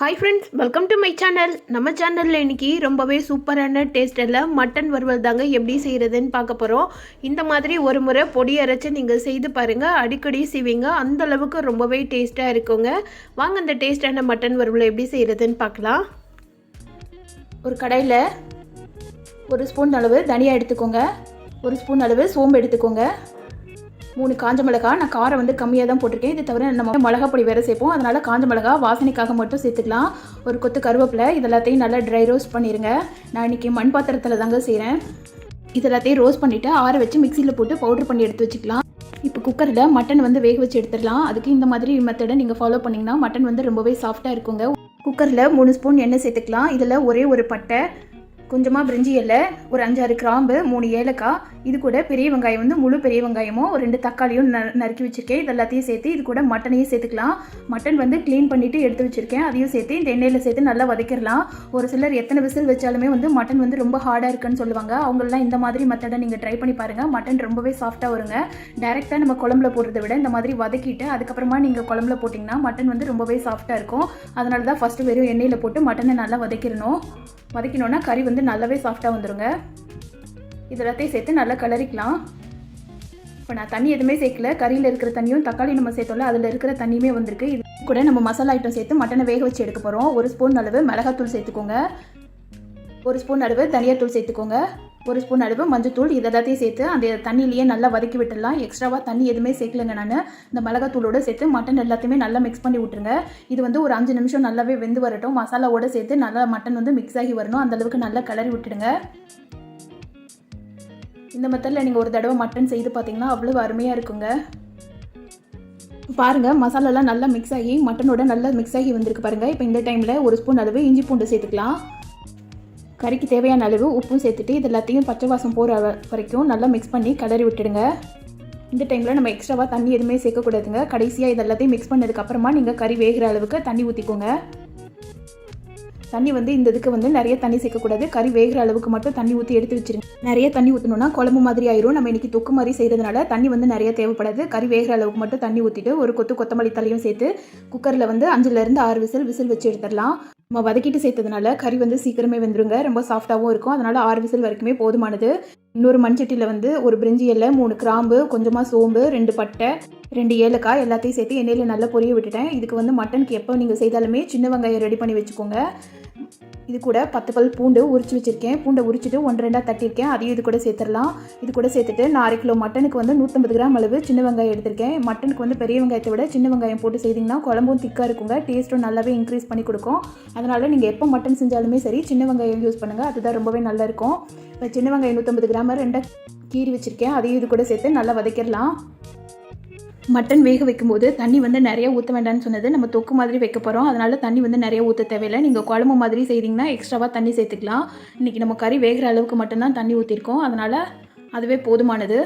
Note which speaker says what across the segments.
Speaker 1: Hi friends welcome to my channel நம்ம சேனலில் இன்றைக்கி ரொம்பவே சூப்பரான டேஸ்ட்டில் மட்டன் வறுவல் தாங்க எப்படி செய்கிறதுன்னு பார்க்க போகிறோம் இந்த மாதிரி ஒரு முறை பொடி அரைச்சி நீங்கள் செய்து பாருங்கள் அடிக்கடி செய்வீங்க. அந்தளவுக்கு ரொம்பவே டேஸ்ட்டாக இருக்குங்க. வாங்க இந்த டேஸ்டான மட்டன் வறுவலை எப்படி செய்கிறதுன்னு பார்க்கலாம். ஒரு கடையில் ஒரு ஸ்பூன் அளவு தனியாக எடுத்துக்கோங்க. ஒரு ஸ்பூன் அளவு சோம்பு எடுத்துக்கோங்க. மூணு காஞ்ச மிளகா நான் காரம் வந்து கம்மியாக தான் போட்டிருக்கேன். இது தவிர நம்ம மிளகா பொடி வேறு சேர்ப்போம். அதனால் காஞ்ச மிளகா வாசனைக்காக மட்டும் சேர்த்துக்கலாம். ஒரு கொத்து கருவேப்பிலை இது எல்லாத்தையும் நல்லா ட்ரை ரோஸ்ட் பண்ணிடுங்க நான் இன்றைக்கி மண் பாத்திரத்தில் தாங்க செய்கிறேன் இது எல்லாத்தையும் ரோஸ்ட் பண்ணிவிட்டு ஆற வச்சு மிக்சியில் போட்டு பவுடர் பண்ணி எடுத்து வச்சுக்கலாம். இப்போ குக்கரில் மட்டன் வந்து வேக வச்சு எடுத்துடலாம். அதுக்கு இந்த மாதிரி மெத்தடை நீங்கள் ஃபாலோ பண்ணிங்கன்னா மட்டன் வந்து ரொம்பவே சாஃப்டாக இருக்குங்க. குக்கரில் மூணு ஸ்பூன் எண்ணெய் சேர்த்துக்கலாம். இதில் ஒரே ஒரு பட்டை கொஞ்சமாக பிரிஞ்சி இலை ஒரு அஞ்சாறு கிராம்பு மூணு ஏலக்காய் இது கூட பெரிய வெங்காயம் வந்து முழு பெரிய வெங்காயமும் ரெண்டு தக்காளியும் ந நறுக்கி வச்சுருக்கேன். இது எல்லாத்தையும் சேர்த்து இது கூட மட்டனையும் சேர்த்துக்கலாம். மட்டன் வந்து க்ளீன் பண்ணிவிட்டு எடுத்து வச்சுருக்கேன். அதையும் சேர்த்து இந்த எண்ணெயில் சேர்த்து நல்லா வதக்கிடலாம். ஒரு சிலர் எத்தனை விசில் வச்சாலுமே வந்து மட்டன் வந்து ரொம்ப ஹார்டாக இருக்குன்னு சொல்லுவாங்க. அவங்களெலாம் இந்த மாதிரி மெத்தடை நீங்கள் ட்ரை பண்ணி பாருங்கள் மட்டன் ரொம்பவே சாஃப்டாக வருங்க. டேரெக்டாக நம்ம குழம்புல போடுறத விட இந்த மாதிரி வதக்கிட்டு அதுக்கப்புறமா நீங்கள் குழம்புல போட்டிங்கன்னா மட்டன் வந்து ரொம்பவே சாஃப்டாக இருக்கும். அதனால தான் ஃபஸ்ட்டு வெறும் எண்ணெயில் போட்டு மட்டனை நல்லா வதக்கிடணும். வதக்கினோன்னா கறி வந்து நல்லாவே சாஃப்டாக வந்துடுங்க இது எல்லாத்தையும் சேர்த்து நல்லா கிளறிக்கலாம் இப்போ நான் தண்ணி எதுவுமே சேர்க்கல. கறியில் இருக்கிற தண்ணியும் தக்காளி நம்ம சேர்த்தோம்ல அதில் இருக்கிற தண்ணியுமே வந்திருக்கு. இது கூட நம்ம மசாலா ஐட்டம் சேர்த்து மட்டனை வேக வச்சு எடுக்க போகிறோம் ஒரு ஸ்பூன் அளவு மிளகாத்தூள் சேர்த்துக்கோங்க. ஒரு ஸ்பூன் அளவு தனியாத்தூள் சேர்த்துக்கோங்க. ஒரு ஸ்பூன் அளவு மஞ்சத்தூள் இது எல்லாத்தையும் சேர்த்து அந்த தண்ணியிலேயே நல்லா வதக்கி விட்டுடலாம். எக்ஸ்ட்ராவாக தண்ணி எதுவுமே சேர்க்கலங்க நான். இந்த மிளகாத்தூளோட சேர்த்து மட்டன் எல்லாத்தையுமே நல்லா மிக்ஸ் பண்ணி விட்டுருங்க. இது வந்து ஒரு அஞ்சு நிமிஷம் நல்லாவே வெந்து வரட்டும். மசாலாவோட சேர்த்து நல்லா மட்டன் வந்து மிக்ஸ் ஆகி வரணும். அந்தளவுக்கு நல்லா கிளறி விட்டுடுங்க. இந்த மெத்தடில் நீங்கள் ஒரு தடவை மட்டன் செய்து பார்த்தீங்கன்னா அவ்வளோ அருமையாக இருக்குங்க. பாருங்கள் மசாலாலாம் நல்லா மிக்ஸ் ஆகி மட்டனோட நல்லா மிக்ஸ் ஆகி வந்திருக்கு பாருங்கள் இப்போ இந்த டைமில் ஒரு ஸ்பூன் அளவு இஞ்சி பூண்டு சேர்த்துக்கலாம். கறிக்கு தேவையான அளவு உப்பும் சேர்த்துட்டு இது எல்லாத்தையும் பச்சை வாசம் போகிற வரைக்கும் நல்லா மிக்ஸ் பண்ணி கிளறி விட்டுடுங்க. இந்த டைமில் நம்ம எக்ஸ்ட்ராவாக தண்ணி எதுவுமே சேர்க்கக்கூடாதுங்க. கடைசியாக இது எல்லாத்தையும் மிக்ஸ் பண்ணதுக்கப்புறமா நீங்கள் கறி வேகிற அளவுக்கு தண்ணி ஊற்றிக்கோங்க தண்ணி வந்து இந்த இதுக்கு வந்து நிறைய தண்ணி சேர்க்கக்கூடாது. கறி வேகிற அளவுக்கு மட்டும் தண்ணி ஊற்றி எடுத்து வச்சிருங்க. நிறைய தண்ணி ஊற்றணும்னா குழம்பு மாதிரி ஆயிரும். நம்ம இன்னைக்கு தொக்கு மாதிரி செய்கிறதுனால தண்ணி வந்து நிறைய தேவைப்படாது. கறி வேகிற அளவுக்கு மட்டும் தண்ணி ஊற்றிட்டு ஒரு கொத்து கொத்தமல்லி தலையும் சேர்த்து குக்கரில் வந்து அஞ்சுலேருந்து ஆறு விசில் விசில் வச்சு எடுத்துடலாம். நம்ம வதக்கிட்டு சேர்த்ததுனால கறி வந்து சீக்கிரமே வந்துருங்க. ரொம்ப சாஃப்டாகவும் இருக்கும். அதனால் ஆறு விசில் வரைக்குமே போதுமானது. இன்னொரு மண்சட்டியில் வந்து ஒரு பிரிஞ்சி இலை மூணு கிராம்பு கொஞ்சமாக சோம்பு ரெண்டு பட்டை ரெண்டு ஏலக்காய் எல்லாத்தையும் சேர்த்து எண்ணெயில் நல்லா பொரிய விட்டுட்டேன். இதுக்கு வந்து மட்டனுக்கு எப்போ நீங்கள் செய்தாலுமே சின்ன வெங்காயம் ரெடி பண்ணி வச்சுக்கோங்க. இது கூட பத்து பல் பூண்டு உரிச்சு வச்சுருக்கேன். பூண்டை உரிச்சிட்டு ஒன்று ரெண்டாக தட்டியிருக்கேன். அதையும் இது கூட சேர்த்துடலாம். இது கூட சேர்த்துட்டு நான் அரை கிலோ மட்டனுக்கு வந்து நூற்றம்பது கிராம் அளவு சின்ன வெங்காயம் எடுத்திருக்கேன். மட்டனுக்கு வந்து பெரிய வெங்காயத்தை விட சின்ன வெங்காயம் போட்டு செய்திங்கன்னா குழம்பும் திக்காக இருக்குங்க. டேஸ்ட்டும் நல்லாவே இன்க்ரீஸ் பண்ணி கொடுக்கும். அதனால் நீங்கள் எப்போ மட்டன் செஞ்சாலுமே சரி சின்ன வெங்காயம் யூஸ் பண்ணுங்கள் அதுதான் ரொம்பவே நல்லாயிருக்கும் இப்போ சின்ன வெங்காயம் நூற்றம்பது கிராம் ரெண்டாக கீறி வச்சுருக்கேன். அதையும் இது கூட சேர்த்து நல்லா வதக்கிடலாம். மட்டன் வேக வைக்கும்போது தண்ணி வந்து நிறைய ஊற்ற வேண்டாம்னு சொன்னது. நம்ம தொக்கு மாதிரி வைக்க போகிறோம் அதனால் தண்ணி வந்து நிறைய ஊற்ற தேவையில்லை. நீங்கள் குழம்பு மாதிரி செய்திங்கன்னா எக்ஸ்ட்ராவாக தண்ணி சேர்த்துக்கலாம். இன்றைக்கி நம்ம கறி வேகிற அளவுக்கு மட்டும்தான் தண்ணி ஊற்றிருக்கோம் அதனால் அதுவே போதுமானது.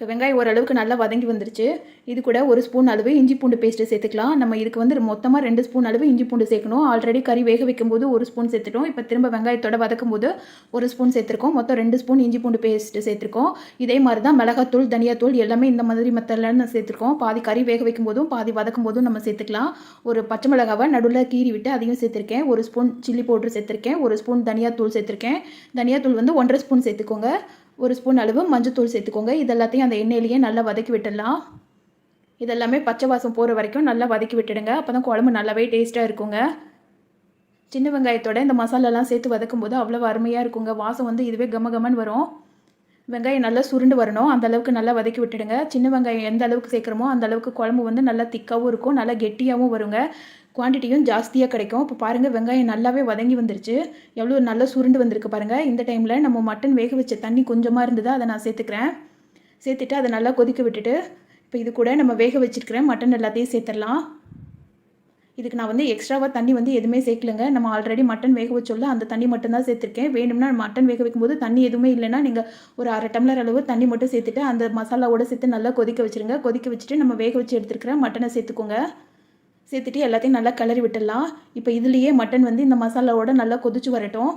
Speaker 1: இப்போ வெங்காயம் ஓரளவுக்கு நல்லா வதங்கி வந்துருச்சு. இது கூட ஒரு ஸ்பூன் அளவு இஞ்சி பூண்டு பேஸ்ட்டு சேர்த்துக்கலாம். நம்ம இதுக்கு வந்து மொத்தமாக ரெண்டு ஸ்பூன் அளவு இஞ்சி பூண்டு சேர்க்கணும். ஆல்ரெடி கறி வேக வைக்கும்போது ஒரு ஸ்பூன் சேர்த்துட்டோம். இப்போ திரும்ப வெங்காயத்தோட வதக்கும் போது ஒரு ஸ்பூன் சேர்த்துருக்கோம். மொத்தம் ரெண்டு ஸ்பூன் இஞ்சி பூண்டு பேஸ்ட்டு சேர்த்துருக்கோம். இதே மாதிரி தான் மிளகாத்தூள் தனியாத்தூள் எல்லாமே இந்த மாதிரி மெத்தடில் சேர்த்துருக்கோம். பாதி கறி வேக வைக்கும் போதும் பாதி வதக்கும் போதும் நம்ம சேர்த்துக்கலாம். ஒரு பச்சை மிளகாவை நடுவில் கீறி விட்டு அதையும் சேர்த்துருக்கேன். ஒரு ஸ்பூன் சில்லி பவுட்ரு சேர்த்துருக்கேன். ஒரு ஸ்பூன் தனியாத்தூள் சேர்த்துருக்கேன். தனியாத்தூள் வந்து ஒன்றரை ஸ்பூன் சேர்த்துக்கோங்க. ஒரு ஸ்பூன் அளவு மஞ்சத்தூள் சேர்த்துக்கோங்க. இதெல்லாத்தையும் அந்த எண்ணெயிலேயே நல்லா வதக்கி விட்டுடலாம். இதெல்லாமே பச்சை வாசம் போகிற வரைக்கும் நல்லா வதக்கி விட்டுடுங்க. அப்போ தான் குழம்பு நல்லாவே டேஸ்ட்டாக இருக்குங்க. சின்ன வெங்காயத்தோட இந்த மசாலாலாம் சேர்த்து வதக்கும் போது அவ்வளோ அருமையாக இருக்குங்க. வாசம் வந்து இதுவே கம கமன்னு வரும். வெங்காயம் நல்லா சுருண்டு வரணும். அந்த அளவுக்கு நல்லா வதக்கி விட்டுடுங்க. சின்ன வெங்காயம் எந்த அளவுக்கு சேர்க்குறோமோ அந்த அளவுக்கு குழம்பு வந்து நல்லா திக்காகவும் இருக்கும். நல்லா கெட்டியாகவும் வருங்க. குவான்டிட்டியும் ஜாஸ்தியாக கிடைக்கும். இப்போ பாருங்கள் வெங்காயம் நல்லாவே வதங்கி வந்துருச்சு. எவ்வளோ நல்லா சுருண்டு வந்திருக்கு பாருங்கள் இந்த டைமில் நம்ம மட்டன் வேக வச்ச தண்ணி கொஞ்சமாக இருந்தது அதை நான் சேர்த்துக்கிறேன். சேர்த்துட்டு அதை நல்லா கொதிக்க விட்டுட்டு இப்போ இது கூட நம்ம வேக வச்சுருக்கிறேன் மட்டன் எல்லாத்தையும் சேர்த்துடலாம். இதுக்கு நான் வந்து எக்ஸ்ட்ராவாக தண்ணி வந்து எதுவுமே சேர்க்கலங்க. நம்ம ஆல்ரெடி மட்டன் வேக வச்சோம்ல அந்த தண்ணி மட்டும் தான் சேர்த்துருக்கேன். வேணும்னா மட்டன் வேக வைக்கும்போது தண்ணி எதுவுமே இல்லைன்னா நீங்கள் ஒரு அரை டம்ளர் அளவு தண்ணி மட்டும் சேர்த்துட்டு அந்த மசாலாவோட சேர்த்து நல்லா கொதிக்க வச்சுருங்க. கொதிக்க வச்சுட்டு நம்ம வேக வச்சு எடுத்துருக்கிற மட்டனை சேர்த்துக்கோங்க. சேர்த்துட்டு எல்லாத்தையும் நல்லா கிளறி விட்டுடலாம். இப்போ இதுலேயே மட்டன் வந்து இந்த மசாலாவோட நல்லா கொதிச்சு வரட்டும்.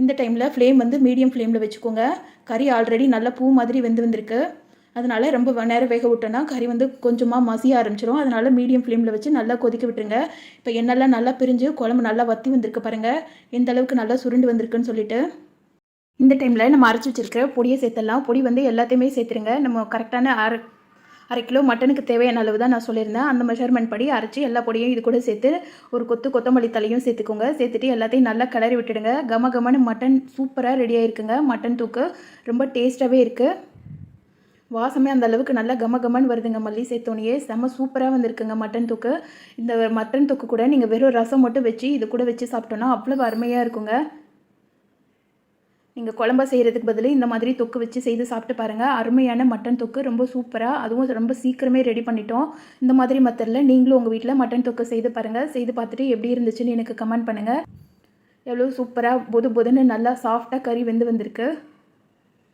Speaker 1: இந்த டைமில் ஃப்ளேம் வந்து மீடியம் ஃப்ளேமில் வச்சுக்கோங்க. கறி ஆல்ரெடி நல்லா பூ மாதிரி வெந்து வந்திருக்கு.
Speaker 2: அதனால் ரொம்ப நேரம் வேக விட்டோன்னா கறி வந்து கொஞ்சமாக மசிய ஆரம்பிச்சிடும் அதனால் மீடியம் ஃப்ளேமில் வச்சு நல்லா கொதிக்க விட்டுருங்க. இப்போ எண்ணெய்லாம் நல்லா பிரிஞ்சு குழம்பு நல்லா வத்தி வந்திருக்கு பாருங்கள் எந்த அளவுக்கு நல்லா சுருண்டு வந்திருக்குன்னு சொல்லிட்டு. இந்த டைமில் நம்ம அரைச்சி வச்சுருக்க பொடியை சேர்த்துடலாம். பொடி வந்து எல்லாத்தையுமே சேர்த்துருங்க. நம்ம கரெக்டான அரை அரை கிலோ மட்டனுக்கு தேவையான அளவு தான் நான் சொல்லியிருந்தேன். அந்த மெஷர்மெண்ட் படி அரைச்சி எல்லா பொடியும் இது கூட சேர்த்து ஒரு கொத்து கொத்தமல்லி தலையும் சேர்த்துக்கோங்க. சேர்த்துட்டு எல்லாத்தையும் நல்லா கிளறி விட்டுடுங்க. கம கமன்னு மட்டன் சூப்பராக ரெடி ஆயிருக்குங்க. மட்டன் தூக்கு ரொம்ப டேஸ்ட்டாகவே இருக்குது வாசமே அந்த அளவுக்கு நல்லா கம கமன் வருதுங்க. மல்லி சேர்த்தோனியே செம்ம சூப்பராக வந்திருக்குங்க மட்டன் தூக்கு. இந்த மட்டன் தூக்கு கூட நீங்கள் வெறும் ரசம் மட்டும் வச்சு இது கூட வச்சு சாப்பிட்டோன்னா அவ்வளோ அருமையாக இருக்குங்க. நீங்கள் குழம்பா செய்கிறதுக்கு பதில் இந்த மாதிரி தொக்கு வச்சு செய்து சாப்பிட்டு பாருங்கள் அருமையான மட்டன் தொக்கு ரொம்ப சூப்பராக அதுவும் ரொம்ப சீக்கிரமே ரெடி பண்ணிட்டோம். இந்த மாதிரி மெத்தடில் நீங்களும் உங்கள் வீட்டில் மட்டன் தொக்கு செய்து பாருங்கள் செய்து பார்த்துட்டு எப்படி இருந்துச்சுன்னு எனக்கு கமெண்ட் பண்ணுங்கள் எவ்வளோ சூப்பராக பொது பொதுன்னு நல்லா சாஃப்டாக கறி வெந்து வந்திருக்கு.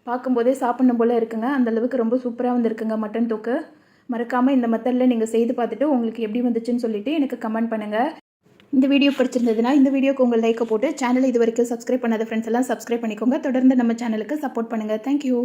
Speaker 2: பார்க்கும்போதே சாப்பிடணும் போல் இருக்குங்க. அந்த அளவுக்கு ரொம்ப சூப்பராக வந்திருக்குங்க மட்டன் தொக்கு. மறக்காமல் இந்த மெத்தடில் நீங்கள் செய்து பார்த்துட்டு உங்களுக்கு எப்படி வந்துச்சுன்னு சொல்லிவிட்டு எனக்கு கமெண்ட் பண்ணுங்கள் இந்த வீடியோ பிடிச்சிருந்ததுன்னா இந்த வீடியோக்கு உங்கள் லைக்கை போட்டு சேனலை இது வரைக்கும் சப்ஸ்கிரைப் பண்ணாத ஃப்ரெண்ட்ஸ் எல்லாம் சப்ஸ்கிரைப் பண்ணிக்கோங்க. தொடர்ந்து நம்ம சேனலுக்கு சப்போர்ட் பண்ணுங்கள் தேங்க்யூ